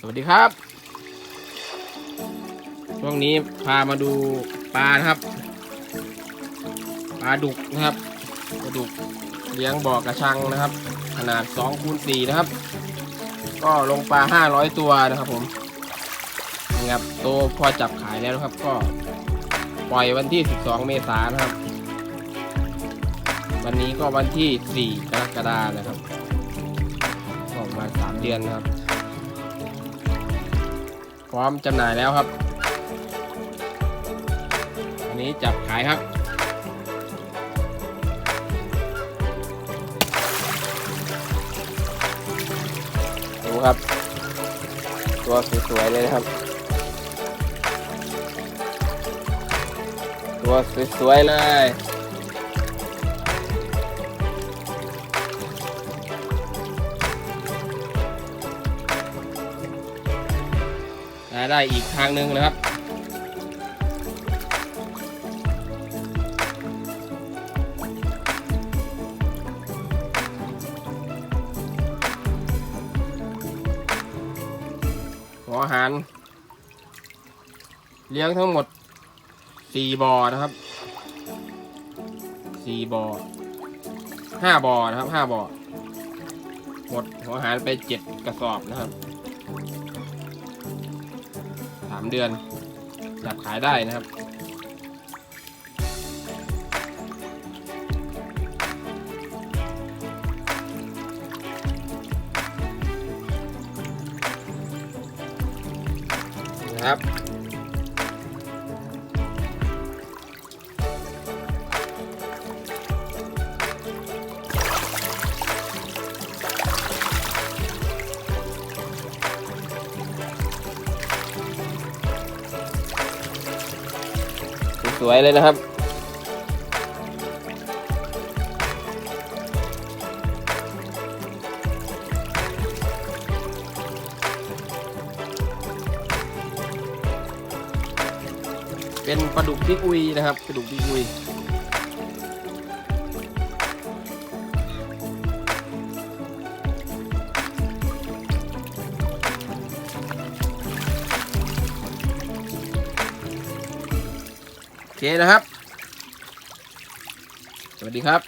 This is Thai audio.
สวัสดีครับ ช่วงนี้พามาดูปลานะครับปลาดุกนะครับปลาดุกเลี้ยงบ่อกระชังนะครับ ขนาด2คูณ4นะครับ ก็ลงปลา 500 ตัวนะครับผมนี่ครับโตพอจับขายแล้วนะครับ ก็ปล่อยวันที่ 12 เมษายนนะครับ วันนี้ก็วันที่ 4 กรกฎาคมนะครับประมาณ3เดือนนะครับ ร้อมจำหน่ายแล้วครับ อันนี้จับขายครับดูครับ ตัวสวยๆเลยนะครับ ตัวสวยๆเลย ได้ได้อีกทางหนึ่งนะครับ หัวอาหาร เลี้ยงทั้งหมดสี่บ่อนะครับสี่บ่อห้าบ่อนะครับห้าบ่อหมดหัวหารไปเจ็ดกระสอบนะครับามเดือนจับขายได้นะครับ นะครับ สวยเลยนะครับ เป็นปลาดุกพิกอุยนะครับปลาดุกพิกวี เคนะครับ สวัสดีครับ